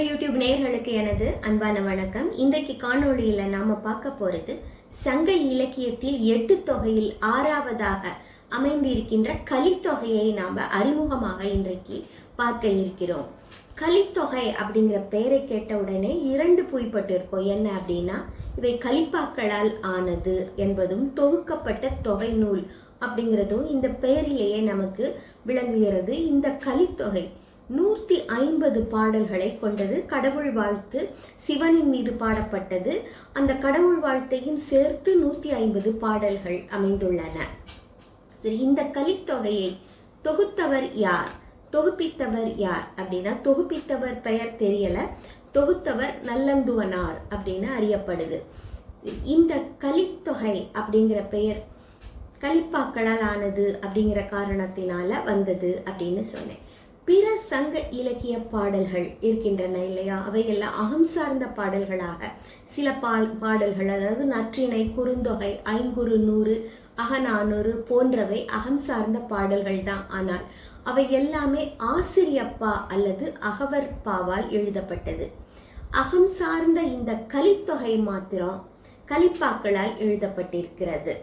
Tamil YouTube நேயர்களுக்கு எனது அன்பான வணக்கம். இன்றைக்கு காணொளியில் நாம் பார்க்க போகிறது சங்க இலக்கியத்தில் எட்டு தொகையில் ஆறாவதாக அமைந்திருக்கின்ற கலித்தொகையை நாம் அறிமுகமாக இன்றைக்கு பார்க்க இருக்கிறோம். கலித்தொகை அப்படிங்கிற பெயரை கேட்ட உடனே இரண்டு புரிப்பட்டு இருக்கும். என்ன அப்படின்னா இவை கலிப்பாக்களால் ஆனது என்பதும் தொகுக்கப்பட்ட தொகை நூல் அப்படிங்கிறதும் இந்த பெயரிலேயே நமக்கு விளங்குகிறது. இந்த கலித்தொகை நூற்றி ஐம்பது பாடல்களை கொண்டது கடவுள் வாழ்த்து சிவனின் மீது பாடப்பட்டது. அந்த கடவுள் வாழ்த்தையும் சேர்த்து நூற்றி ஐம்பது பாடல்கள் அமைந்துள்ளன. சரி இந்த கலித்தொகையை தொகுத்தவர் யார்? தொகுப்பித்தவர் யார் அப்படின்னா தொகுப்பித்தவர் பெயர் தெரியல. தொகுத்தவர் நல்லந்துவனார் அப்படின்னு அறியப்படுது. இந்த கலித்தொகை அப்படிங்கிற பெயர் கலிப்பாக்களால் ஆனது அப்படிங்கிற காரணத்தினால வந்தது அப்படின்னு சொன்னேன். பிற சங்க இலக்கிய பாடல்கள் இருக்கின்றன இல்லையா? அவையெல்லாம் அகம் சார்ந்த பாடல்களாக. சில பால் பாடல்கள் அதாவது நற்றிணை குறுந்தொகை ஐங்குறு நூறு அகநானூறு போன்றவை அகம் சார்ந்த பாடல்கள் தான் ஆனால் அவை எல்லாமே ஆசிரியப்பா அல்லது அகவற்பாவால் எழுதப்பட்டது. அகம் சார்ந்த இந்த கலித்தொகை மாத்திரம் கலிப்பாக்களால் எழுதப்பட்டிருக்கிறது.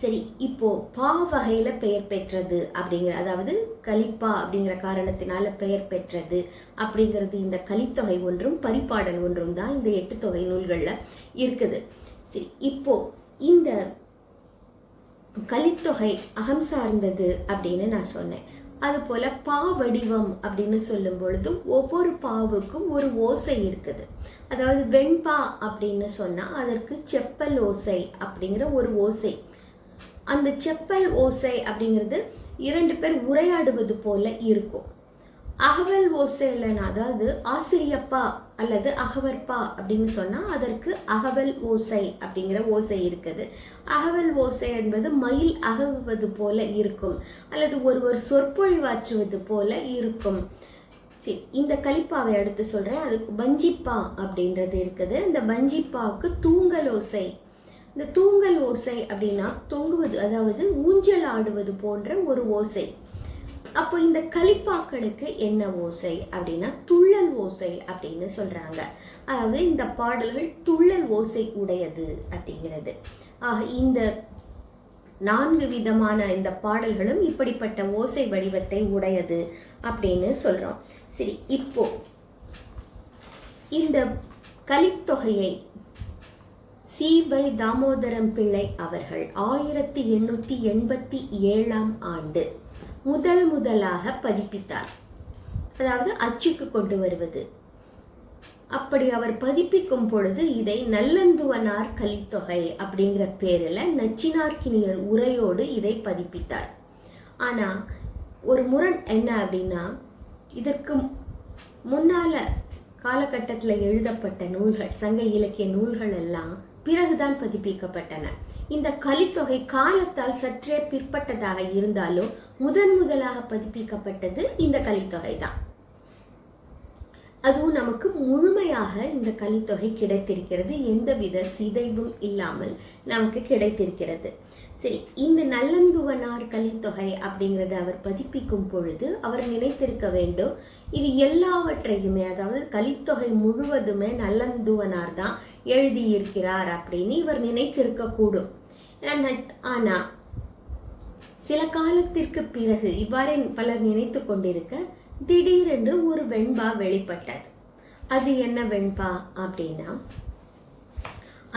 சரி இப்போ பா வகையில பெயர் பெற்றது அப்படிங்கிற அதாவது கலிப்பா அப்படிங்கிற காரணத்தினால பெயர் பெற்றது அப்படிங்கிறது இந்த கலித்தொகை ஒன்றும் பரிபாடல் ஒன்றும் தான் இந்த எட்டு தொகை நூல்களில் இருக்குது. சரி இப்போ இந்த கலித்தொகை அகம் சார்ந்தது அப்படின்னு நான் சொன்னேன். அதுபோல பா வடிவம் அப்படின்னு சொல்லும் பொழுது ஒவ்வொரு பாவுக்கும் ஒரு ஓசை இருக்குது. அதாவது வெண்பா அப்படின்னு சொன்னால் அதற்கு செப்பல் ஓசை அப்படிங்கிற ஒரு ஓசை. அந்த செப்பல் ஓசை அப்படிங்கிறது இரண்டு பேர் உரையாடுவது போல இருக்கும். அகவல் ஓசையில் அதாவது ஆசிரியப்பா அல்லது அகவற்பா அப்படின்னு சொன்னால் அதற்கு அகவல் ஓசை அப்படிங்கிற ஓசை இருக்குது. அகவல் ஓசை என்பது மயில் அகவுவது போல இருக்கும் அல்லது ஒருவர் சொற்பொழிவாற்றுவது போல இருக்கும். சரி இந்த கலிப்பாவை அடுத்து சொல்கிறேன் அதுக்கு பஞ்சிப்பா அப்படின்றது இருக்குது. இந்த பஞ்சிப்பாவுக்கு தூங்கல் ஓசை இந்த தூங்கல் ஓசை அப்படின்னா தொங்குவது அதாவது ஊஞ்சல் ஆடுவது போன்ற ஒரு ஓசை. அப்போ இந்த கலிப்பாக்களுக்கு என்ன ஓசை அப்படின்னா துள்ளல் ஓசை அப்படின்னு சொல்கிறாங்க அதாவது இந்த பாடல்கள் துள்ளல் ஓசை உடையது அப்படிங்கிறது. ஆக இந்த நான்கு விதமான இந்த பாடல்களும் இப்படிப்பட்ட ஓசை வடிவத்தை உடையது அப்படின்னு சொல்கிறோம் சரி இப்போ இந்த கலித்தொகையை சி வை தாமோதரம் பிள்ளை அவர்கள் ஆயிரத்தி எண்ணூற்றி எண்பத்தி ஏழாம் ஆண்டு முதல் முதலாக பதிப்பித்தார். அதாவது அச்சுக்கு கொண்டு வருவது. அப்படி அவர் பதிப்பிக்கும் பொழுது இதை நல்லந்துவனார் கலித்தொகை அப்படிங்கிற பேரில் நச்சினார்கினியர் உரையோடு இதை பதிப்பித்தார். ஆனால் ஒரு முரண் என்ன அப்படின்னா இதற்கு முன்னால காலகட்டத்தில் எழுதப்பட்ட நூல்கள் சங்க இலக்கிய நூல்கள் எல்லாம் பிறகுதான் பதிப்பிக்கப்பட்டன. இந்த கலித்தொகை காலத்தால் சற்றே பிற்பட்டதாக இருந்தாலும் முதன் முதலாக பதிப்பிக்கப்பட்டது இந்த கலித்தொகை தான் அதுவும் நமக்கு முழுமையாக இந்த கலித்தொகை கிடைத்திருக்கிறது. எந்தவித சிதைவும் இல்லாமல் நமக்கு கிடைத்திருக்கிறது. சரி இந்த நல்லந்துவனார் கலித்தொகை அப்படிங்கிறத அவர் பதிப்பிக்கும் பொழுது அவர் நினைத்திருக்க வேண்டும் இது எல்லாவற்றையுமே அதாவது கலித்தொகை முழுவதுமே நல்லந்துவனார் தான் எழுதியிருக்கிறார் அப்படின்னு இவர் நினைத்திருக்க கூடும். ஆனா சில காலத்திற்கு பிறகு இவ்வாறே பலர் நினைத்து கொண்டிருக்க திடீரென்று ஒரு வெண்பா வெளிப்பட்டது. அது என்ன வெண்பா அப்படின்னா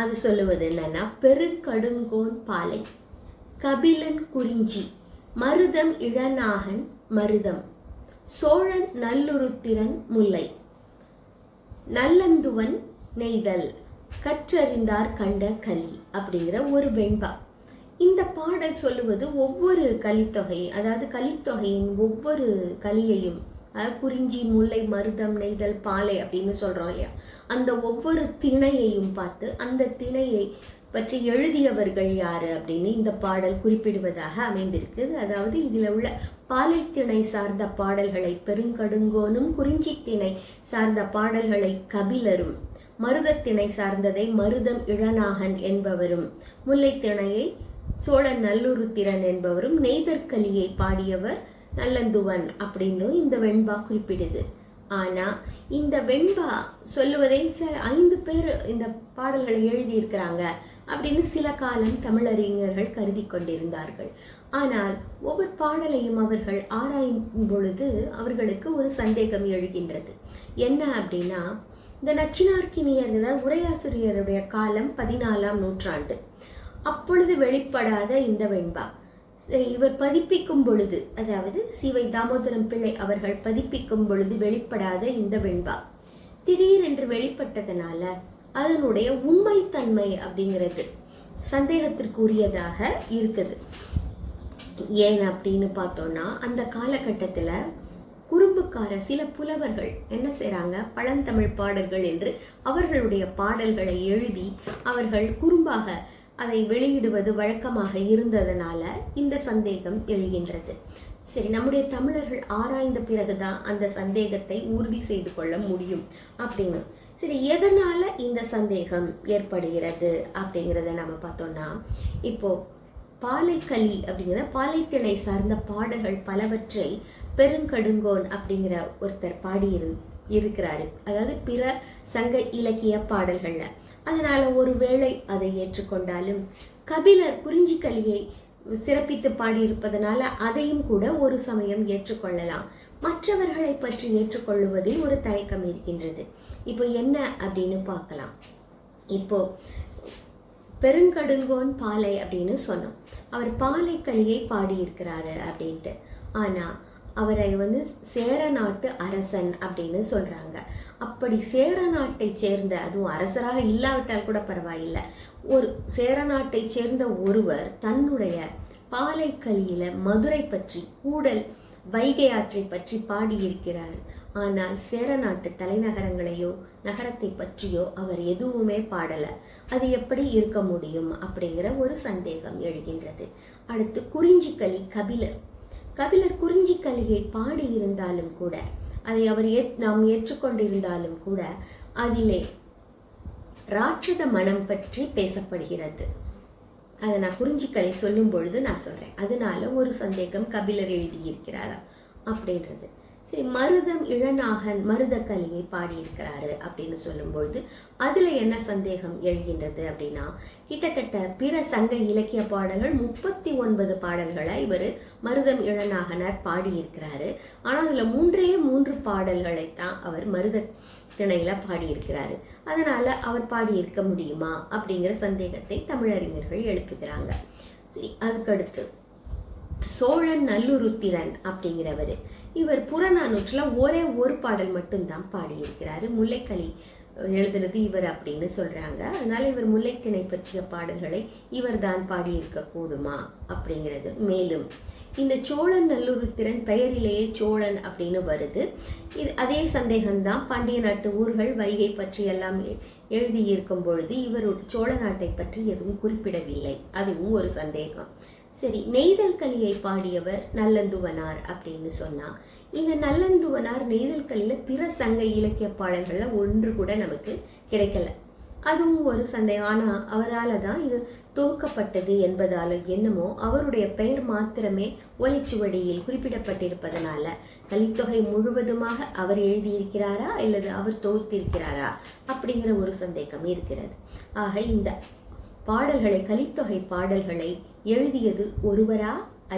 அது சொல்லுவது என்னன்னா பெருக்கடுங்கோன் பாலை. கபிலன் குறிஞ்சி மருதம் இளநாகன் மருதம். சோழன் நல்லுருத்திரன் முல்லை. நல்லந்துவன் நெய்தல் கற்றறிந்தார் கண்ட கலி அப்படிங்கிற ஒரு வெண்பா. இந்த பாடல் சொல்லுவது ஒவ்வொரு கலித்தொகை அதாவது கலித்தொகையின் ஒவ்வொரு கலியையும் குறிஞ்சி முல்லை மருதம் நெய்தல் பாலை அப்படின்னு சொல்றோம் இல்லையா? அந்த ஒவ்வொரு திணையையும் பார்த்து அந்த திணையை பற்றி எழுதியவர்கள் யார் அப்படின்னு இந்த பாடல் குறிப்பிடுவதாக அமைந்திருக்குது அதாவது இதில் உள்ள பாலைத்திணை சார்ந்த பாடல்களை பெருங்கடுங்கோனும் குறிஞ்சித்திணை சார்ந்த பாடல்களை கபிலரும் மருதத்திணை சார்ந்ததை மருதம் இளநாகன் என்பவரும் முல்லைத்திணையை சோழன் நல்லுருத்திரன் என்பவரும் நெய்தற்கலியை பாடியவர் நல்லந்துவன் அப்படின்னு இந்த வெண்பா குறிப்பிடுது. ஆனால் இந்த வெண்பா சொல்லுவதை சார் ஐந்து பேர் இந்த பாடல்களை எழுதியிருக்கிறாங்க அப்படின்னு சில காலம் தமிழறிஞர்கள் கருதி கொண்டிருந்தார்கள். ஆனால் ஒவ்வொரு பாடலையும் அவர்கள் ஆராயும் பொழுது அவர்களுக்கு ஒரு சந்தேகம் எழுகின்றது. என்ன அப்படின்னா இந்த நச்சினார்க்கினியர் உரையாசிரியருடைய காலம் பதினாலாம் நூற்றாண்டு. அப்பொழுது வெளிப்படாத இந்த வெண்பா. இவர் பதிப்பிக்கும் பொழுது அதாவது சிவை தாமோதரம் பிள்ளை அவர்கள் பதிப்பிக்கும் பொழுது வெளிப்படாத இந்த வெண்பா. திடீரென்று வெளிப்பட்டதனால அதனுடைய உண்மைத்தன்மை அப்படிங்கிறது சந்தேகத்திற்குரியதாக இருக்குது. ஏன் அப்படின்னு பார்த்தோம்னா அந்த காலகட்டத்தில் குறும்புக்கார சில புலவர்கள் என்ன செய்கிறாங்க பழந்தமிழ் பாடல்கள் என்று அவர்களுடைய பாடல்களை எழுதி அவர்கள் குறும்பாக அதை வெளியிடுவது வழக்கமாக இருந்ததனால இந்த சந்தேகம் எழுகின்றது. சரி நம்முடைய தமிழர்கள் ஆராய்ந்த பிறகுதான் அந்த சந்தேகத்தை உறுதி செய்து கொள்ள முடியும் அப்படின்னு. சரி எதனால் இந்த சந்தேகம் ஏற்படுகிறது அப்படிங்கிறத நம்ம பார்த்தோம்னா இப்போது பாலைக்களி அப்படிங்கிற பாலைத்திணை சார்ந்த பாடல்கள் பலவற்றை பெருங்கடுங்கோன் அப்படிங்கிற ஒருத்தர் பாடி இரு இருக்கிறாரு. அதாவது பிற சங்க இலக்கிய பாடல்களில். அதனால ஒருவேளை அதை ஏற்றுக்கொண்டாலும். கபிலர் குறிஞ்சிக்கலியை சிறப்பித்து பாடியிருப்பதனால அதையும் கூட ஒரு சமயம் ஏற்றுக்கொள்ளலாம். மற்றவர்களை பற்றி ஏற்றுக்கொள்ளுவதில் ஒரு தயக்கம் இருக்கின்றது. இப்போ என்ன அப்படின்னு பார்க்கலாம். இப்போ பெருங்கடுங்கோன் பாலை அப்படின்னு சொன்னோம். அவர் பாலைக்கலியை பாடியிருக்கிறாரு அப்படின்ட்டு. ஆனால் அவரை வந்து சேர நாட்டு அரசன் அப்படின்னு சொல்கிறாங்க அப்படி சேர நாட்டை சேர்ந்த அதுவும் அரசராக இல்லாவிட்டால் கூட பரவாயில்லை. ஒரு சேர நாட்டை சேர்ந்த ஒருவர் தன்னுடைய பாலைக்கலியில மதுரை பற்றி கூடல் வைகை ஆற்றை பற்றி பாடியிருக்கிறார். ஆனால் சேர நாட்டு தலைநகரங்களையோ நகரத்தை பற்றியோ அவர் எதுவுமே பாடலை. அது எப்படி இருக்க முடியும் அப்படிங்கிற ஒரு சந்தேகம் எழுகின்றது. அடுத்து குறிஞ்சிக்கலி கபிலர். கபிலர் குறிஞ்சிக்கலியை பாடியிருந்தாலும் கூட அதை அவர் ஏற் நாம் ஏற்றுக்கொண்டிருந்தாலும் கூட அதிலே ராட்சத மனம் பற்றி பேசப்படுகிறது. அதை நான் குறிஞ்சிக்கலை சொல்லும் பொழுது நான் சொல்கிறேன் அதனால ஒரு சந்தேகம் கபிலர் எழுதியிருக்கிறாரா? அப்படின்றது. சரி மருதம் இளநாகன் மருதக்கலியை பாடியிருக்கிறாரு அப்படின்னு சொல்லும்பொழுது அதில் என்ன சந்தேகம் எழுகின்றது அப்படின்னா கிட்டத்தட்ட பிற சங்க இலக்கிய பாடல்கள் முப்பத்தி ஒன்பது பாடல்களை இவர் மருதம் இளநாகனார் பாடியிருக்கிறாரு. ஆனால் அதில் மூன்றே மூன்று பாடல்களை தான் அவர் மருத திணையில பாடியிருக்கிறாரு. அதனால அவர் பாடியிருக்க முடியுமா அப்படிங்கிற சந்தேகத்தை தமிழறிஞர்கள் எழுப்புகிறாங்க. சரி அதுக்கடுத்து சோழன் நல்லுருத்திரன் அப்படிங்கிறவர். இவர் புறநானூற்றில் ஒரே ஒரு பாடல் மட்டும்தான் பாடியிருக்கிறார். முல்லைக்கலி எழுதுனது இவர் அப்படின்னு சொல்கிறாங்க அதனால இவர் முல்லைத்திணை பற்றிய பாடல்களை இவர் தான் பாடியிருக்க கூடுமா அப்படிங்கிறது. மேலும் இந்த சோழன் நல்லுருத்திரன் பெயரிலேயே சோழன் அப்படின்னு வருது. இது அதே சந்தேகம்தான் பாண்டிய நாட்டு ஊர்கள் வைகை பற்றி எல்லாம் எழுதியிருக்கும் பொழுது இவர் சோழ நாட்டை பற்றி எதுவும் குறிப்பிடவில்லை. அதுவும் ஒரு சந்தேகம். சரி நெய்தல் கலியை பாடியவர் நல்லந்துவனார் அப்படின்னு சொன்னால் இந்த நல்லந்துவனார் நெய்தல் கலியில் பிற சங்க இலக்கிய பாடல்களில் ஒன்று கூட நமக்கு கிடைக்கல. அதுவும் ஒரு சந்தேகம் ஆனால் அவரால் தான் இது தொகுக்கப்பட்டது என்பதால் என்னமோ அவருடைய பெயர் மாத்திரமே ஒலிச்சுவடியில் குறிப்பிடப்பட்டிருப்பதனால கலித்தொகை முழுவதுமாக அவர் எழுதியிருக்கிறாரா அல்லது அவர் தொகுத்திருக்கிறாரா அப்படிங்கிற ஒரு சந்தேகம் இருக்கிறது. ஆக இந்த பாடல்களை கலித்தொகை பாடல்களை எழுதியது ஒருவரா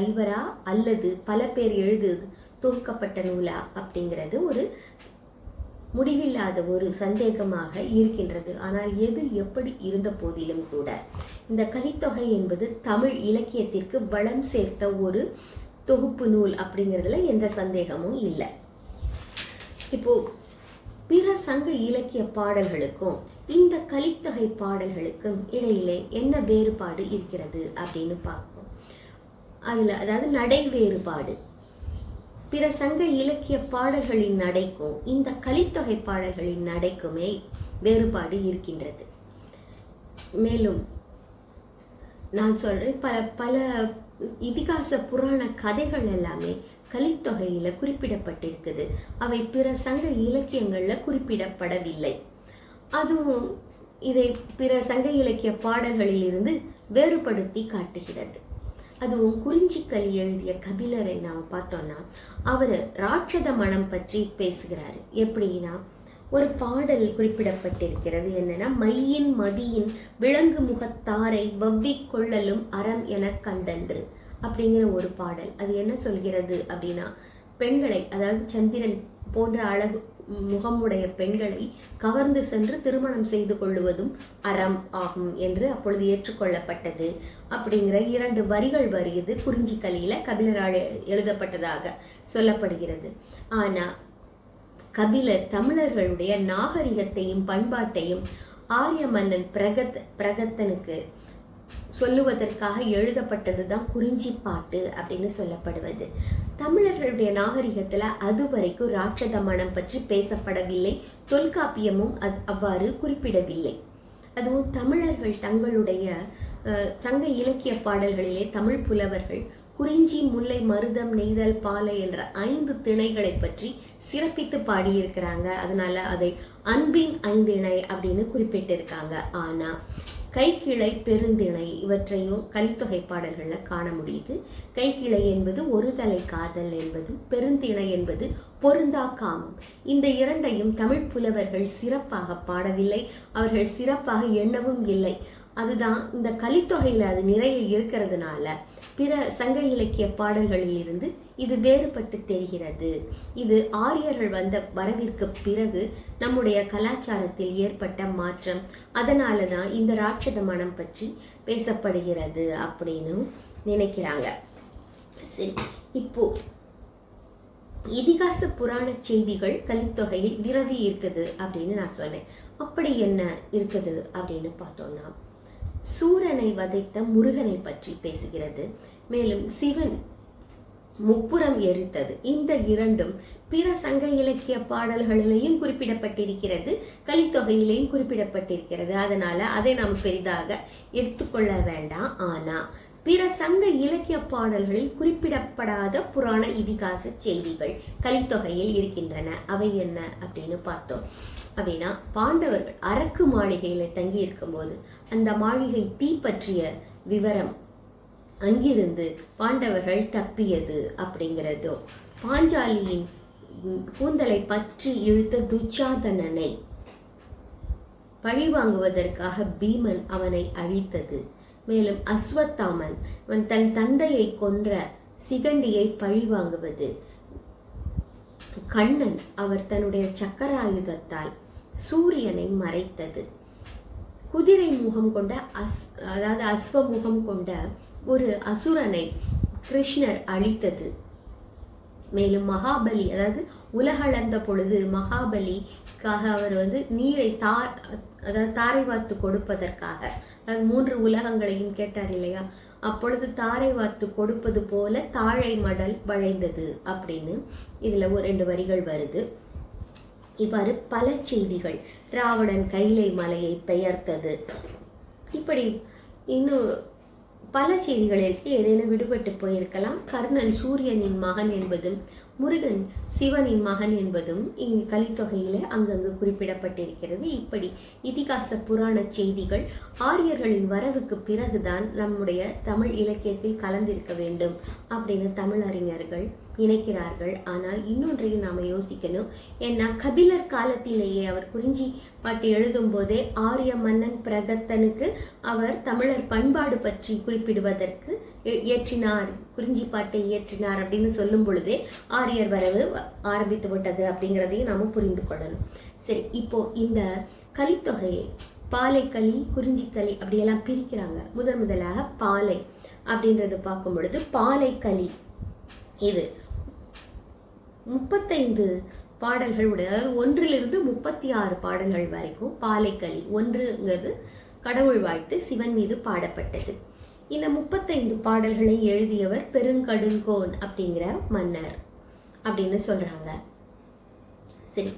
ஐவரா அல்லது பல பேர் எழுதுவது தொகுக்கப்பட்ட நூலா அப்படிங்கிறது ஒரு முடிவில்லாத ஒரு சந்தேகமாக இருக்கின்றது. ஆனால் எது எப்படி இருந்த போதிலும் கூட இந்த கலித்தொகை என்பது தமிழ் இலக்கியத்திற்கு வளம் சேர்த்த ஒரு தொகுப்பு நூல் அப்படிங்கிறதுல எந்த சந்தேகமும் இல்லை. இப்போது பிற சங்க இலக்கிய பாடல்களுக்கும் இந்த கலித்தொகை பாடல்களுக்கும் இடையிலே என்ன வேறுபாடு இருக்கிறது அப்படின்னு பார்ப்போம். அதில் அதாவது நடை வேறுபாடு பிற சங்க இலக்கிய பாடல்களின் நடைக்கும் இந்த கலித்தொகை பாடல்களின் நடைக்குமே வேறுபாடு இருக்கின்றது. மேலும் நான் சொல்கிறேன் பல பல இதிகாச புராண கதைகள் எல்லாமே கலித்தொகையில் குறிப்பிடப்பட்டிருக்குது. அவை பிற சங்க இலக்கியங்களில் குறிப்பிடப்படவில்லை. அதுவும் இதை பிற சங்க இலக்கிய பாடல்களில் இருந்து வேறுபடுத்தி காட்டுகிறது. அதுவும் குறிஞ்சிக்கலி எழுதிய கபிலரை நாம் பார்த்தோம்னா அவர் ராட்சத மனம் பற்றி பேசுகிறாரு. எப்படின்னா ஒரு பாடல் குறிப்பிடப்பட்டிருக்கிறது என்னன்னா மையின் மதியின் விலங்கு முகத்தாரை வவ்விக் கொள்ளலும் அறம் என கண்டன்று. அப்படிங்கிற ஒரு பாடல். அது என்ன சொல்கிறது அப்படின்னா பெண்களை அதாவது சந்திரன் போன்ற அழகு முகமுடைய பெண்களை கவர்ந்து சென்று திருமணம் செய்து கொள்ளுவதும் அறம் ஆகும் என்று அப்பொழுது ஏற்றுக்கொள்ளப்பட்டது. அப்படிங்கிற இரண்டு வரிகள் வருகிறது குறிஞ்சிக்கலியில கபிலரால் எழுதப்பட்டதாக சொல்லப்படுகிறது. ஆனா கபிலர் தமிழர்களுடைய நாகரிகத்தையும் பண்பாட்டையும் ஆரிய மன்னன் பிரகத் பிரகத்தனுக்கு சொல்லுவதற்காக எழுதப்பட்டது தான் குறிஞ்சி பாட்டு அப்படின்னு சொல்லப்படுவது. தமிழர்களுடைய நாகரிகத்துல அது வரைக்கும் ராட்சத மனம் பற்றி பேசப்படவில்லை. தொல்காப்பியமும் அது அவ்வாறு குறிப்பிடவில்லை. அதுவும் தமிழர்கள் தங்களுடைய அஹ், சங்க இலக்கிய பாடல்களிலே தமிழ் புலவர்கள் குறிஞ்சி முல்லை மருதம் நெய்தல் பாலை என்ற ஐந்து திணைகளை பற்றி சிறப்பித்து பாடியிருக்கிறாங்க. அதனால அதை அன்பின் ஐந்திணை அப்படின்னு குறிப்பிட்டிருக்காங்க. ஆனா கைக்கிளை பெருந்திணை இவற்றையும் கலித்தொகை பாடல்களில் காண முடியுது. கைக்கிளை என்பது ஒரு தலை காதல் என்பதும் பெருந்திணை என்பது பொருந்தா காமம். இந்த இரண்டையும் தமிழ் புலவர்கள் சிறப்பாக பாடவில்லை. அவர்கள் சிறப்பாக எண்ணவும் இல்லை. அதுதான் இந்த கலித்தொகையில் அது நிறைய இருக்கிறதுனால பிற சங்க இலக்கிய பாடல்களில் இருந்து இது வேறுபட்டு தெரிகிறது. இது ஆரியர்கள் வந்த வரவிற்கு பிறகு நம்முடைய கலாச்சாரத்தில் ஏற்பட்ட மாற்றம். அதனால தான் இந்த ராட்சத மனம் பற்றி பேசப்படுகிறது அப்படின்னு நினைக்கிறாங்க. சரி இப்போ இதிகாச புராண செய்திகள் கலித்தொகையில் விரவி இருக்குது அப்படின்னு நான் சொன்னேன். அப்படி என்ன இருக்குது அப்படின்னு பார்த்தோம்னா சூரனை வதைத்த முருகனை பற்றி பேசுகிறது. மேலும் சிவன் முப்புறம் எரித்தது. இந்த இரண்டும் பிற சங்க இலக்கிய பாடல்களிலேயும் குறிப்பிடப்பட்டிருக்கிறது கலித்தொகையிலேயும் குறிப்பிடப்பட்டிருக்கிறது. அதனால அதை நாம் பெரிதாக எடுத்துக்கொள்ள வேண்டாம். ஆனா பிற சங்க இலக்கிய பாடல்களில் குறிப்பிடப்படாத புராண இதிகாச செய்திகள் கலித்தொகையில் இருக்கின்றன. அவை என்ன அப்படின்னு பார்த்தோம். அப்படின்னா பாண்டவர்கள் அரக்கு மாளிகையில தங்கி இருக்கும்போது அந்த மாளிகை தீப்பற்றிய விவரம் அங்கிருந்து பாண்டவர்கள் தப்பியது அப்படிங்கிறதோ. பாஞ்சாலியின் கூந்தலை பற்றி இழுத்த துச்சாதனனை பழிவாங்குவதற்காக பீமன் அவனை அழித்தது. மேலும் அஸ்வத்தாமன் அவன் தன் தந்தையை கொன்ற சிகண்டியை பழிவாங்குவது. கண்ணன் அவர் தன்னுடைய சக்கராயுதத்தால் சூரியனை மறைத்தது. குதிரை முகம் கொண்ட அஸ் அதாவது அஸ்வமுகம் கொண்ட ஒரு அசுரனை கிருஷ்ணர் அழித்தது. மேலும் மகாபலி அதாவது உலகளந்த பொழுது மகாபலிக்காக அவர் வந்து நீரை தார் அதாவது தாரை வார்த்து கொடுப்பதற்காக அதாவது மூன்று உலகங்களையும் கேட்டார் இல்லையா? அப்பொழுது தாரை வார்த்து கொடுப்பது போல தாழை மடல் வளைந்தது அப்படின்னு இதில் ஒரு ரெண்டு வரிகள் வருது. இவ்வாறு பல செய்திகள் ராவணன் கைலை மலையை பெயர்த்தது. இப்படி இன்னும் பல செய்திகளில் ஏதேனும் விடுபட்டு போயிருக்கலாம். கர்ணன் சூரியனின் மகன் என்பதும் முருகன் சிவனின் மகன் என்பதும் இங்கு கலித்தொகையில அங்கங்கு குறிப்பிடப்பட்டிருக்கிறது. இப்படி இதிகாச புராண செய்திகள் ஆரியர்களின் வரவுக்கு பிறகுதான் நம்முடைய தமிழ் இலக்கியத்தில் கலந்திருக்க வேண்டும் அப்படின்னு தமிழ் அறிஞர்கள் நினைக்கிறார்கள். ஆனால் இன்னொன்றையும் நாம யோசிக்கணும். ஏன்னா கபிலர் காலத்திலேயே அவர் குறிஞ்சி பாட்டு எழுதும் போதே ஆரிய மன்னன் பிரகத்தனுக்கு அவர் தமிழர் பண்பாடு பற்றி குறிப்பிடுவதற்கு இயற்றினார் குறிஞ்சி பாட்டை இயற்றினார் அப்படின்னு சொல்லும் பொழுதே ஆரியர் வரவு ஆரம்பித்து விட்டது அப்படிங்கிறதையும் நாம் புரிந்து கொள்ளணும். சரி இப்போ இந்த கலித்தொகையை பாலைக்களி குறிஞ்சிக்களி அப்படியெல்லாம் பிரிக்கிறாங்க. முதன் முதலாக பாலை அப்படின்றது பார்க்கும் பொழுது பாலைக்களி இது முப்பத்தைந்து பாடல்கள் உடைய ஒன்றிலிருந்து முப்பத்தி ஆறு பாடல்கள் வரைக்கும் பாலைக்களி ஒன்றுங்கிறது கடவுள் வாழ்த்து சிவன் மீது பாடப்பட்டது. இந்த முப்பத்தைந்து பாடல்களை எழுதியவர் பெருங்கடுங்கோன் அப்படிங்கிற மன்னர் அப்படின்னு சொல்றாங்க. சரி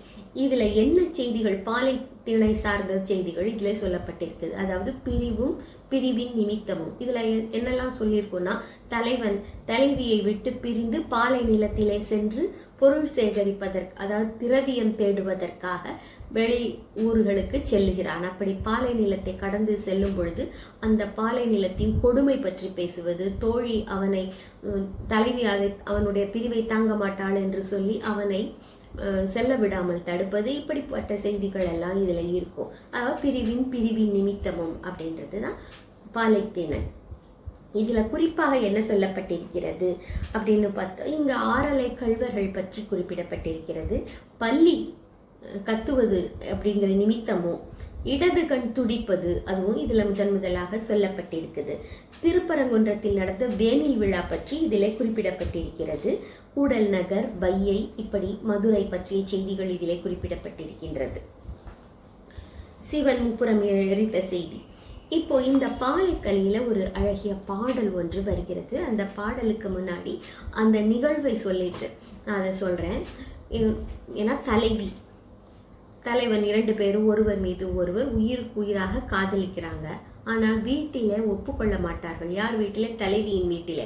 இதுல என்ன செய்திகள்? பாலை திணை சார்ந்த செய்திகள் இதுல சொல்லப்பட்டிருக்குது. அதாவது பிரிவும் பிரிவின் நிமித்தமும். இதுல என்னெல்லாம் சொல்லியிருக்கோம்னா தலைவன் தலைவியை விட்டு பிரிந்து பாலை நிலத்திலே சென்று பொருள் சேகரிப்பதற்கு அதாவது திரவியம் தேடுவதற்காக வெளி ஊர்களுக்கு செல்லுகிறான். அப்படி பாலை நிலத்தை கடந்து செல்லும் பொழுது அந்த பாலை நிலத்தின் கொடுமை பற்றி பேசுவது தோழி அவனை உம், தலைவி அவனுடைய பிரிவை தாங்க மாட்டாள் என்று சொல்லி அவனை செல்ல விடாமல் தடுப்பது இப்படிப்பட்ட செய்திகள் எல்லாம் இதில் இருக்கும். பிரிவின் பிரிவின் நிமித்தமும் அப்படின்றது தான் பாலைத்திணன் இதில் குறிப்பாக என்ன சொல்லப்பட்டிருக்கிறது அப்படின்னு பார்த்தோம் இங்கே ஆறலை கல்வர்கள் பற்றி குறிப்பிடப்பட்டிருக்கிறது. பள்ளி கத்துவது அப்படிங்கிற நிமித்தமும் இடது கண் துடிப்பது அதுவும் இதில் முதன் முதலாக சொல்லப்பட்டிருக்குது. திருப்பரங்குன்றத்தில் நடந்த வேனில் விழா பற்றி இதில் குறிப்பிடப்பட்டிருக்கிறது. கூடல் நகர் வையை இப்படி மதுரை பற்றிய செய்திகள் இதிலே குறிப்பிடப்பட்டிருக்கின்றது. சிவன் முப்புறம் எரித்த செய்தி. இப்போ இந்த பாலைக்கலியில ஒரு அழகிய பாடல் ஒன்று வருகிறது. அந்த பாடலுக்கு முன்னாடி அந்த நிகழ்வை சொல்லிட்டு நான் அதை சொல்கிறேன் ஏன்னா தலைவி தலைவன் இரண்டு பேரும் ஒருவர் மீது ஒருவர் உயிருக்கு உயிராக காதலிக்கிறாங்க. ஆனால் வீட்டிலே ஒப்புக்கொள்ள மாட்டார்கள். யார் வீட்டிலே? தலைவியின் வீட்டிலே.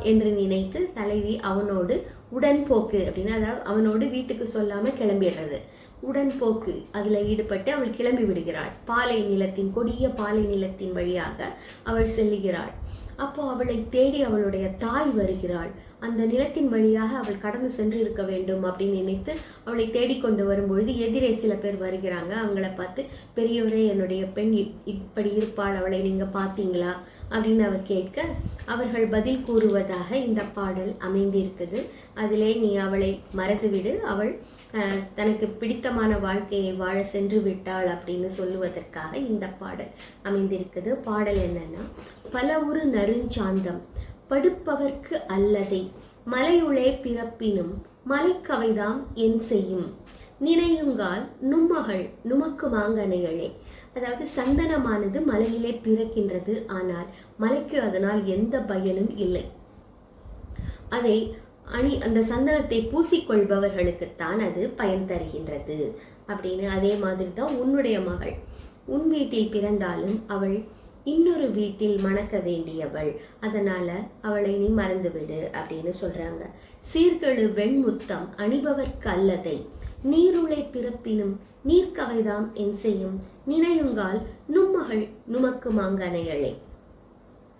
என்று நினைத்து தலைவி அவனோடு உடன்போக்கு அப்படின்னு அதாவது அவனோடு வீட்டுக்கு சொல்லாம கிளம்பிடுறது. உடன்போக்கு அதில் ஈடுபட்டு அவள் கிளம்பி விடுகிறாள். பாலை நிலத்தின் கொடிய பாலை நிலத்தின் வழியாக அவள் செல்லுகிறாள். அப்போ அவளை தேடி அவளுடைய தாய் வருகிறாள். அந்த நிலத்தின் வழியாக அவள் கடந்து சென்று இருக்க வேண்டும் அப்படின்னு நினைத்து அவளை தேடிக்கொண்டு வரும்பொழுது எதிரே சில பேர் வருகிறாங்க. அவங்கள பார்த்து பெரியவரே என்னுடைய பெண் இப்- இப்படி இருப்பாள் அவளை நீங்கள் பார்த்தீங்களா? அப்படின்னு அவர் கேட்க அவர்கள் பதில் கூறுவதாக இந்த பாடல் அமைந்திருக்குது. அதிலே நீ அவளை மறந்துவிடு. அவள் தனக்கு பிடித்தமான வாழ்க்கையை வாழ சென்று விட்டாள் அப்படின்னு சொல்லுவதற்காக இந்த பாடல் அமைந்திருக்குது. பாடல் என்னன்னா பல ஒரு நறுஞ்சாந்தம் படுப்பவர்க்கு அல்லதே. மலையுளே பிறப்பினும் மலைக்கவைதாம் என் செய்யும். நினையுங்கால் நும்மகள் நுமக்கு மாங்கனைகளே அதாவது சந்தனமானது மலையிலே பிறக்கின்றது ஆனால் மலைக்கு அதனால் எந்த பயனும் இல்லை. அதை அணி அந்த சந்தனத்தை பூசிக்கொள்பவர்களுக்குத்தான் அது பயன் தருகின்றது. அப்படின்னு அதே மாதிரி தான் உன்னுடைய மகள். உன் வீட்டில் பிறந்தாலும் அவள் இன்னொரு வீட்டில் மணக்க வேண்டியவள். அதனால அவளை நீ மறந்துவிடு அப்படின்னு சொல்றாங்க. சீர்கெழு வெண்முத்தம் அணிபவர்க்கு அல்லதை நீருளை பிறப்பினும் நீர்க்கவைதாம் என் செய்யும். நினையுங்கால் நும்மகள் நுமக்கு மாங்கனையளே.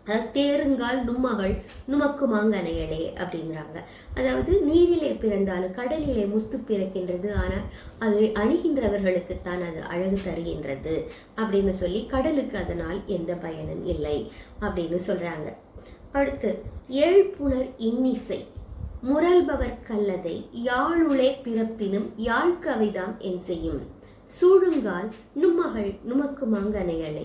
தேருங்கால் நும்மகள் நுமக்கு மாங்கனைகளே அப்படிங்கிறாங்க. அதாவது நீரிலே பிறந்தாலும் கடலிலே முத்து பிறக்கின்றது ஆனால் அது அணுகின்றவர்களுக்குத்தான் அது அழகு தருகின்றது அப்படின்னு சொல்லி கடலுக்கு அதனால் எந்த பயனும் இல்லை அப்படின்னு சொல்கிறாங்க அடுத்து எழுப்புணர் இன்னிசை. முரல்பவர் கல்லதை யாழுளே பிறப்பினும் யாழ்கவைதாம் என் செய்யும். சூழுங்கால் நும்மகள் நுமக்கு மாங்கனைகளே.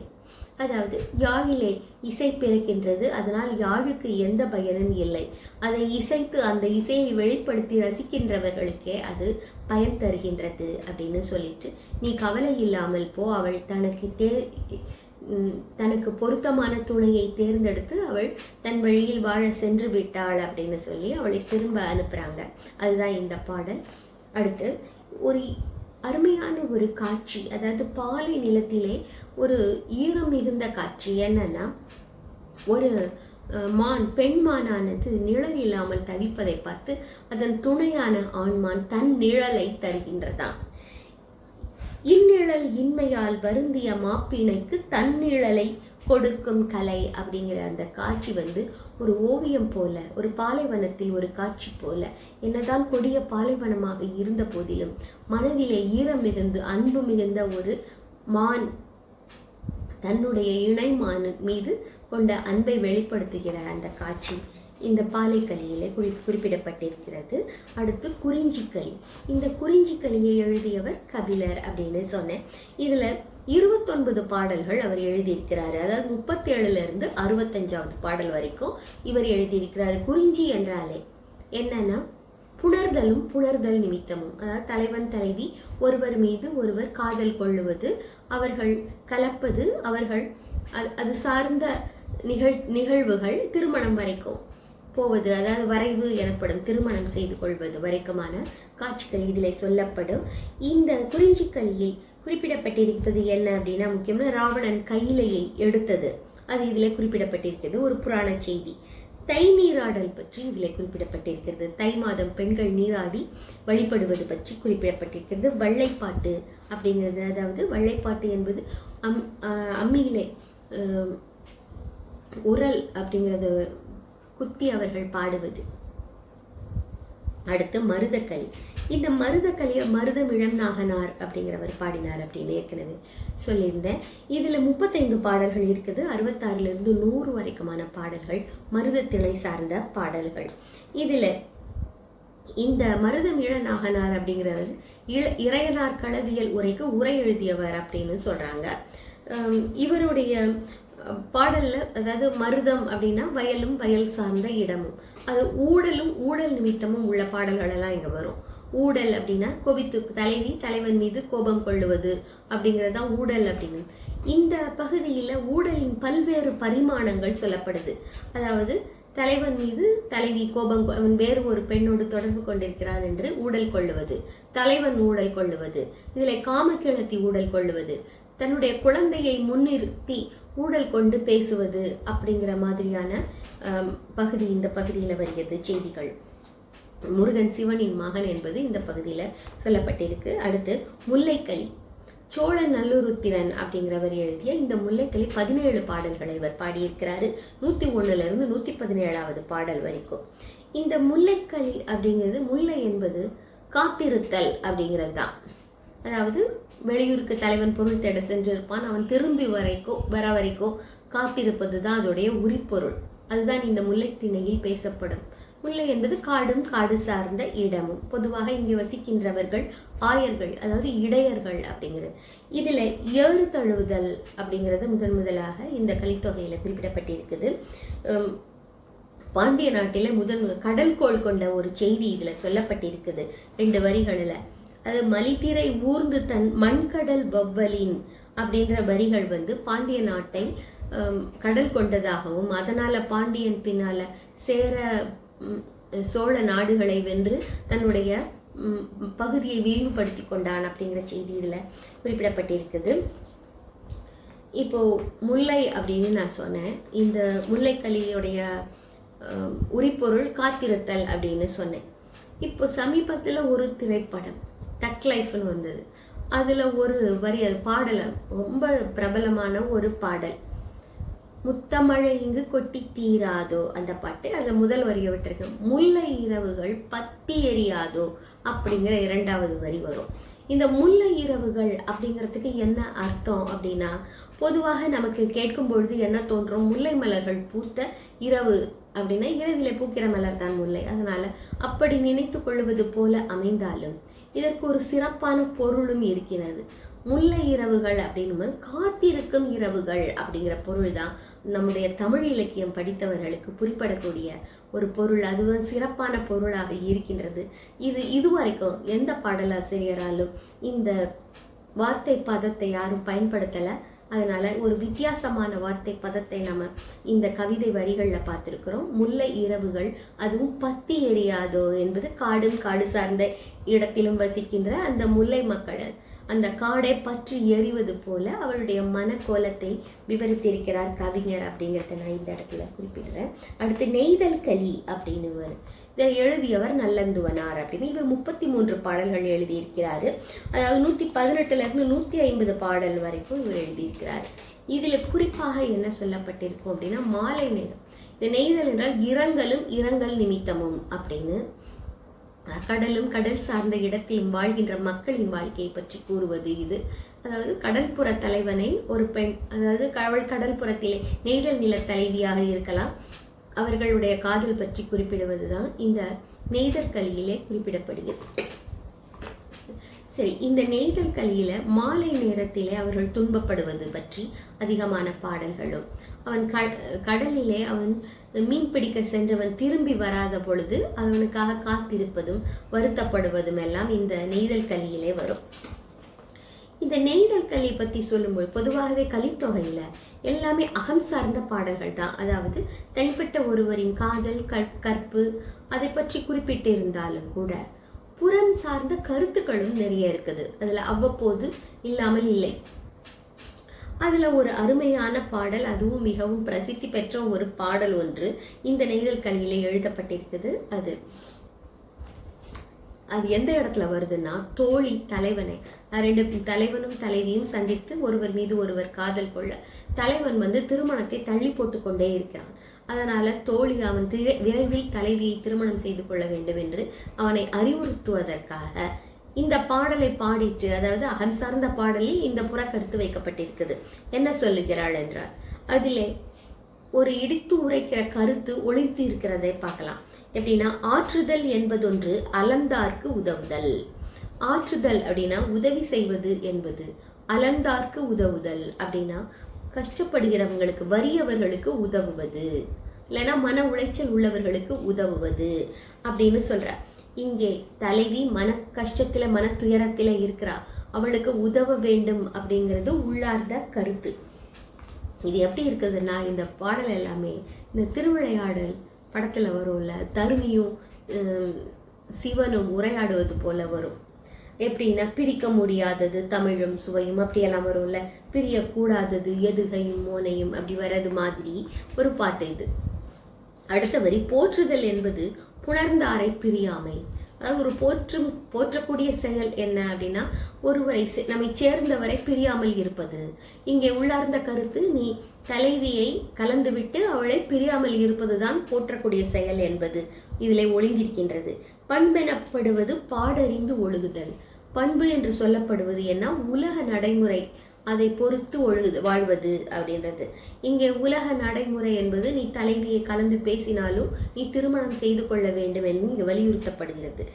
அதாவது யாழிலே இசை பிறக்கின்றது அதனால் யாழுக்கு எந்த பயனும் இல்லை. அதை இசைத்து அந்த இசையை வெளிப்படுத்தி ரசிக்கின்றவர்களுக்கே அது பயன் தருகின்றது அப்படின்னு சொல்லிட்டு நீ கவலை இல்லாமல் போ அவள் தனக்கு தே தனக்கு பொருத்தமான துணையை தேர்ந்தெடுத்து அவள் தன் வழியில் வாழ சென்று விட்டாள் அப்படின்னு சொல்லி அவளை திரும்ப அனுப்புகிறாங்க அதுதான் இந்த பாடல். அடுத்து ஒரு அருமையான ஒரு காட்சி அதாவது பாலை நிலத்திலே ஒரு ஈரம் மிகுந்த காட்சி. என்னன்னா ஒரு மான் பெண் மானானது நிழல் இல்லாமல் தவிப்பதை பார்த்து அதன் துணையான ஆண்மான் தன் நிழலை தருகின்றதாம். இந்நிழல் இன்மையால் வருந்திய மாப்பிணைக்கு தன் நிழலை கொடுக்கும் கலை அப்படிங்கிற அந்த காட்சி வந்து ஒரு ஓவியம் போல ஒரு பாலைவனத்தில் ஒரு காட்சி போல என்னதான் கொடிய பாலைவனமாக இருந்த போதிலும் மனதிலே ஈரம் மிகுந்து அன்பு மிகுந்த ஒரு மான் தன்னுடைய இணை மான் மீது கொண்ட அன்பை வெளிப்படுத்துகிற அந்த காட்சி இந்த பாலைக்கலியிலே குறி குறிப்பிடப்பட்டிருக்கிறது. அடுத்து குறிஞ்சிக்கலி. இந்த குறிஞ்சிக்கலியை எழுதியவர் கபிலர் அப்படின்னு சொன்னேன். இதில் இருபத்தொன்பது பாடல்கள் அவர் எழுதியிருக்கிறார். அதாவது முப்பத்தி ஏழுலேருந்து அறுபத்தஞ்சாவது பாடல் வரைக்கும் இவர் எழுதியிருக்கிறார். குறிஞ்சி என்றாலே என்னன்னா புணர்தலும் புணர்தல் நிமித்தமும். அதாவது தலைவன் தலைவி ஒருவர் மீது ஒருவர் காதல் கொள்ளுவது அவர்கள் கலப்பது அவர்கள் அது- அது சார்ந்த நிகழ் நிகழ்வுகள் திருமணம் வரைக்கும். போவது அதாவது வரைவு எனப்படும் திருமணம் செய்து கொள்வது வரைக்குமான காட்சிகள் இதில் சொல்லப்படும். இந்த குறிஞ்சிக்கல்லியில் குறிப்பிடப்பட்டிருப்பது என்ன அப்படின்னா முக்கியமாக ராவணன் கையிலையை எடுத்தது. அது இதில் குறிப்பிடப்பட்டிருக்கிறது. ஒரு புராண செய்தி. தை நீராடல் பற்றி இதில் குறிப்பிடப்பட்டிருக்கிறது. தை மாதம் பெண்கள் நீராடி வழிபடுவது பற்றி குறிப்பிடப்பட்டிருக்கிறது. வள்ளைப்பாட்டு அப்படிங்கிறது அதாவது வள்ளைப்பாட்டு என்பது அம் அம்மியிலே உரல் அப்படிங்கிறது குத்தி அவர்கள் பாடுவது. அடுத்து மருதக்களி இந்த மருதக்களியை மருதமிழம் நாகனார் அப்படிங்கிறவர் பாடினார் அப்படின்னு ஏற்கனவே சொல்லியிருந்தேன். இதில் முப்பத்தைந்து பாடல்கள் இருக்குது. அறுபத்தாறுலேருந்து நூறு வரைக்குமான பாடல்கள் மருதத்திணை சார்ந்த பாடல்கள். இதில் இந்த மருதமிழ நாகனார் அப்படிங்கிறவர் இள இறையனார் களவியல் உரைக்கு உரை எழுதியவர் அப்படின்னு சொல்கிறாங்க இவருடைய பாடலில் அதாவது மருதம் அப்படின்னா வயலும் வயல் சார்ந்த இடமும். அது ஊடலும் ஊடல் நிமித்தமும் உள்ள பாடல்கள் எல்லாம் வரும். ஊடல் அப்படின்னா கோபித்து தலைவி தலைவன் மீது கோபம் கொள்ளுவது அப்படிங்கிறது தான் ஊடல் அப்படின்னு. இந்த பகுதியில் ஊடலின் பல்வேறு பரிமாணங்கள் சொல்லப்படுது. அதாவது தலைவன் மீது தலைவி கோபம் அவன் வேறு ஒரு பெண்ணோடு தொடர்பு கொண்டிருக்கிறான் என்று ஊடல் கொள்ளுவது. தலைவன் ஊடல் கொள்ளுவது. இதில் காமக்கிழத்தி ஊடல் கொள்ளுவது. தன்னுடைய குழந்தையை முன்னிறுத்தி ஊடல் கொண்டு பேசுவது அப்படிங்கிற மாதிரியான பகுதி இந்த பகுதியில் வருகிறது செய்திகள். முருகன் சிவனின் மகன் என்பது இந்த பகுதியில் சொல்லப்பட்டிருக்கு. அடுத்து முல்லைக்கலி. சோழ நல்லுருத்திரன் அப்படிங்கிறவர் எழுதிய இந்த முல்லைக்கலி பதினேழு பாடல்களை இவர் பாடியிருக்கிறாரு. நூற்றி ஒன்றுலேருந்து நூற்றி பதினேழாவது பாடல் வரைக்கும். இந்த முல்லைக்கலி அப்படிங்கிறது முல்லை என்பது காத்திருத்தல் அப்படிங்கிறது தான் அதாவது வெளியூருக்கு தலைவன் பொருள் தேட சென்றிருப்பான். அவன் திரும்பி வரைக்கும் வர வரைக்கும் காத்திருப்பது தான் அதோடைய உரிப்பொருள். அதுதான் இந்த முல்லைத்திணையில் பேசப்படும். முல்லை என்பது காடும் காடு சார்ந்த இடமும். பொதுவாக இங்கே வசிக்கின்றவர்கள் ஆயர்கள் அதாவது இடையர்கள் அப்படிங்கிறது. இதில் ஏறு தழுவுதல் அப்படிங்கிறது முதன் முதலாக இந்த கலித்தொகையில் குறிப்பிடப்பட்டிருக்குது. பாண்டிய நாட்டில் முதன் கடல்கோள் கொண்ட ஒரு செய்தி இதில் சொல்லப்பட்டிருக்குது. ரெண்டு வரிகளில். அது மலித்திரை ஊர்ந்து தன் மண்கடல் வவ்வலின் அப்படின்ற வரிகள் வந்து பாண்டிய நாட்டை கடல் கொண்டதாகவும் அதனால பாண்டியன் பின்னால சேர சோழ நாடுகளை வென்று தன்னுடைய பகுதியை விரிவுபடுத்தி கொண்டான் அப்படிங்கிற செய்தி இதில் குறிப்பிடப்பட்டிருக்குது. இப்போ முல்லை அப்படின்னு நான் சொன்னேன். இந்த முல்லைக்கலியுடைய உரிப்பொருள் காத்திருத்தல் அப்படின்னு சொன்னேன். இப்போ சமீபத்தில் ஒரு திரைப்படம். தட் லைஃப்னு வந்தது. அதில் ஒரு வரி அது பாடலை ரொம்ப பிரபலமான ஒரு பாடல். முத்தமழை இங்கு கொட்டி தீராதோ அந்த பாட்டு அந்த முதல் வரியை விட்டுருக்கேன் முல்லை இரவுகள் பத்தி எரியாதோ அப்படிங்கிற இரண்டாவது வரி வரும். இந்த முல்லை இரவுகள் அப்படிங்கிறதுக்கு என்ன அர்த்தம் அப்படின்னா பொதுவாக நமக்கு கேட்கும் பொழுது என்ன தோன்றும்? முல்லை மலர்கள் பூத்த இரவு அப்படின்னா இரவிலே பூக்கிற மலர் தான் முல்லை. அதனால அப்படி நினைத்து கொள்வது போல அமைந்தாலும் இதற்கு ஒரு சிறப்பான பொருளும் இருக்கிறது. முல்லை இரவுகள் அப்படின்னு காத்திருக்கும் இரவுகள் அப்படிங்கிற பொருள் தான் நம்முடைய தமிழ் இலக்கியம் படித்தவர்களுக்கு புரிப்படக்கூடிய ஒரு பொருள். அதுவும் சிறப்பான பொருளாக இருக்கின்றது. இது இதுவரைக்கும் எந்த பாடலாசிரியராலும் இந்த வார்த்தை பதத்தை யாரும் பயன்படுத்தலை. அதனால் ஒரு வித்தியாசமான வார்த்தை பதத்தை நம்ம இந்த கவிதை வரிகளில் பார்த்துருக்குறோம். முல்லை இரவுகள் அதுவும் பத்தி எரியாதோ என்பது காடும் காடு சார்ந்த இடத்திலும் வசிக்கின்ற அந்த முல்லை மக்கள். அந்த காடை பற்றி எறிவது போல அவளுடைய மனக்கோலத்தை விவரித்திருக்கிறார் கவிஞர் அப்படிங்கிறத நான் இந்த இடத்துல குறிப்பிடுறேன். அடுத்து நெய்தல் களி அப்படின்னு வரும். எழுதியவர் நல்லந்துவனார் அப்படின்னு இவர் முப்பத்தி மூன்று பாடல்கள் எழுதியிருக்கிறாரு. அதாவது நூற்றி பதினெட்டுலேருந்து நூற்றி ஐம்பது பாடல் வரைக்கும் இவர் எழுதியிருக்கிறார். இதில் குறிப்பாக என்ன சொல்லப்பட்டிருக்கும் அப்படின்னா மாலை நேரம். இந்த நெய்தல் என்றால் இரங்கலும் இரங்கல் நிமித்தமும் அப்படின்னு. கடலும் கடல் சார்ந்த இடத்தில் வாழ்கின்ற மக்களின் வாழ்க்கையை பற்றி கூறுவது இது. அதாவது கடற்புற தலைவனை ஒரு பெண் அதாவது கடல் கடற்புறத்திலே நெய்தல் நில தலைவியாக இருக்கலாம். அவர்களுடைய காதல் பற்றி குறிப்பிடுவதுதான் இந்த நெய்தல் கலியிலே குறிப்பிடப்படுகிறது. சரி இந்த நெய்தல் கலியில மாலை நேரத்திலே அவர்கள் துன்பப்படுவது பற்றி அதிகமான பாடல்களும் அவன் க கடலிலே அவன் மீன் பிடிக்க சென்றவன் திரும்பி வராத பொழுது அவனுக்காக காத்திருப்பதும் வருத்தப்படுவதும் எல்லாம் இந்த நெய்தல் கலியிலே வரும். இந்த நெய்தல் கலை பற்றி சொல்லும்போது பொதுவாகவே கலித்தொகையில் எல்லாமே அகம் சார்ந்த பாடல்கள் தான். அதாவது தனிப்பட்ட ஒருவரின் காதல் கற்பு அதை பற்றி குறிப்பிட்டு இருந்தாலும் கூட புறம் சார்ந்த கருத்துக்களும் நிறைய இருக்குது. அதில் அவ்வப்போது இல்லாமல் இல்லை. அதில் ஒரு அருமையான பாடல் அதுவும் மிகவும் பிரசித்தி பெற்ற ஒரு பாடல் ஒன்று இந்த நெய்தல் கலையில் எழுதப்பட்டிருக்குது. அது அது எந்த இடத்துல வருதுன்னா தோழி தலைவனை. ரெண்டு தலைவனும் தலைவியும் சந்தித்து ஒருவர் மீது ஒருவர் காதல் கொள்ள தலைவன் வந்து திருமணத்தை தள்ளி போட்டு கொண்டே இருக்கிறான். அதனால தோழி அவன் விரைவில் தலைவியை திருமணம் செய்து கொள்ள வேண்டும் என்று அவனை அறிவுறுத்துவதற்காக இந்த பாடலை பாடிட்டு அதாவது அகம் சார்ந்த பாடலில் இந்த புறக்கருத்து வைக்கப்பட்டிருக்குது. என்ன சொல்லுகிறாள் என்றார் அதிலே ஒரு இடித்து உரைக்கிற கருத்து ஒழித்து இருக்கிறதை பார்க்கலாம். எப்படின்னா ஆற்றுதல் என்பதொன்று அலந்தார்க்கு உதவுதல். ஆற்றுதல் அப்படின்னா உதவி செய்வது என்பது. அலந்தார்க்கு உதவுதல் அப்படின்னா கஷ்டப்படுகிறவங்களுக்கு வறியவர்களுக்கு உதவுவது. இல்லைன்னா மன உளைச்சல் உள்ளவர்களுக்கு உதவுவது அப்படின்னு சொல்கிற இங்கே தலைவி மன கஷ்டத்தில் மன துயரத்தில் இருக்கிறா. அவளுக்கு உதவ வேண்டும் அப்படிங்கிறது உள்ளார்ந்த கருத்து. இது எப்படி இருக்குதுன்னா இந்த பாடல் எல்லாமே இந்த திருவிளையாடல் படத்தில் வரும்ல தருவியும் சிவனும் உரையாடுவது போல வரும். எப்படின்னா பிரிக்க முடியாதது தமிழும் சுவையும் அப்படியெல்லாம் வரும்ல. பிரியக்கூடாதது எதுகையும் மோனையும் அப்படி வர்றது மாதிரி ஒரு பாட்டு இது. அடுத்த வரி போற்றுதல் என்பது புணர்ந்தாரை பிரியாமை. அதாவது ஒரு போற்றும் போற்றக்கூடிய செயல் என்ன அப்படின்னா ஒருவரை நம்மை சேர்ந்தவரை பிரியாமல் இருப்பது. இங்கே உள்ளார்ந்த கருத்து நீ தலைவியை கலந்துவிட்டு அவளை பிரியாமல் இருப்பதுதான் போற்றக்கூடிய செயல் என்பது. இதில் ஒளிந்திருக்கின்றது பண்பெனப்படுவது பாடறிந்து ஒழுகுதல். பண்பு என்று சொல்லப்படுவது என்ன? உலக நடைமுறை அதை பொறுத்து ஒழுகுது வாழ்வது அப்படின்றது. இங்கே உலக நடைமுறை என்பது நீ தலைவியை கலந்து பேசினாலும் நீ திருமணம் செய்து கொள்ள வேண்டும் என்று இங்கு வலியுறுத்தப்படுகிறது.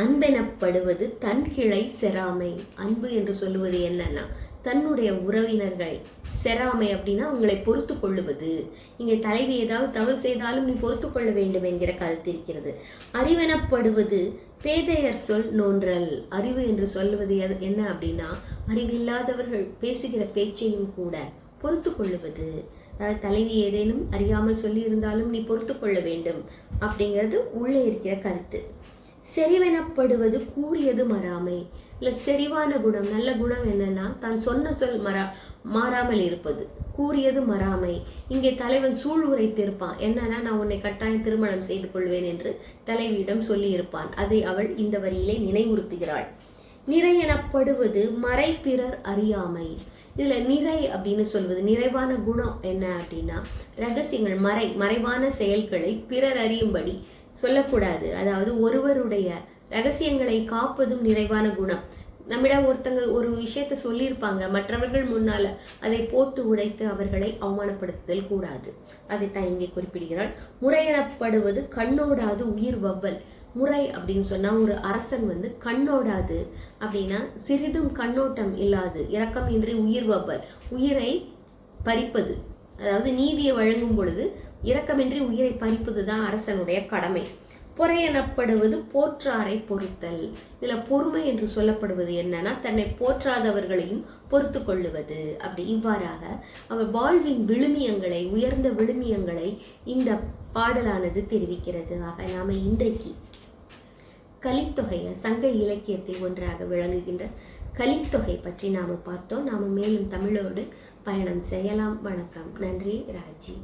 அன்பெனப்படுவது தன் கிளை செராமை அன்பு என்று சொல்லுவது என்னன்னா தன்னுடைய உறவினர்களை. செராமை அப்படின்னா அவங்களை பொறுத்து கொள்ளுவது. இங்கே தலைவி ஏதாவது தவறு செய்தாலும் நீ பொறுத்து கொள்ள வேண்டும் என்கிற கருத்து இருக்கிறது. அறிவெனப்படுவது பேதையர் சொல் நோன்றல். அறிவு என்று சொல்லுவது என்ன அப்படின்னா அறிவில்லாதவர்கள் பேசுகிற பேச்சையும் கூட பொறுத்து கொள்ளுவது. தலைவி ஏதேனும் அறியாமல் சொல்லி இருந்தாலும் நீ பொறுத்து கொள்ள வேண்டும் அப்படிங்கிறது உள்ளே இருக்கிற கருத்து. செறிவெனப்படுவது கூறியது மறாமை. இல்லை செறிவான குணம் நல்ல குணம் என்னன்னா தான் சொன்ன சொல் மறா மாறாமல் இருப்பது. கூறியது மறாமை. இங்கே தலைவன் சூழ் உரைத்திருப்பான். என்னன்னா நான் உன்னை கட்டாயம் திருமணம் செய்து கொள்வேன் என்று தலைவியிடம் சொல்லியிருப்பான். அதை அவள் இந்த வரியிலே நினைவுறுத்துகிறாள். நிறை எனப்படுவது மறை பிறர் அறியாமை. இதில் நிறை அப்படின்னு சொல்வது நிறைவான குணம் என்ன அப்படின்னா ரகசியங்கள் மறை மறைவான செயல்களை பிறர் அறியும்படி சொல்லக்கூடாது. அதாவது ஒருவருடைய ரகசியங்களை காப்பதும் நிறைவான குணம். நம்மிடம் ஒருத்தங்க ஒரு விஷயத்த சொல்லியிருப்பாங்க. மற்றவர்கள் முன்னால் அதை போட்டு உடைத்து அவர்களை அவமானப்படுத்துதல் கூடாது. அதைத்தான் இங்கே குறிப்பிடுகிறாள் முறையெனப்படுவது கண்ணோடாது உயிர் வவ்வல். முறை அப்படின்னு சொன்னால் ஒரு அரசன் வந்து கண்ணோடாது அப்படின்னா சிறிதும் கண்ணோட்டம் இல்லாது இரக்கம் இன்றி உயிர் வவ்வல். உயிரை பறிப்பது. அதாவது நீதியை வழங்கும் பொழுது இரக்கமின்றி உயிரை பறிப்பது தான் அரசனுடைய கடமை. புறையனப்படுவது போற்றாரை பொறுத்தல். இதில் பொறுமை என்று சொல்லப்படுவது என்னன்னா தன்னை போற்றாதவர்களையும் பொறுத்து கொள்ளுவது. அப்படி இவ்வாறாக அவர் வாழ்வின் விழுமியங்களை உயர்ந்த விழுமியங்களை இந்த பாடலானது தெரிவிக்கிறது. ஆக நாம இன்றைக்கு கலித்தொகையை சங்க இலக்கியத்தை ஒன்றாக விளங்குகின்ற கலித்தொகை பற்றி நாம் பார்த்தோம். நாம் மேலும் தமிழோடு பயணம் செய்யலாம். வணக்கம். நன்றி ராஜி.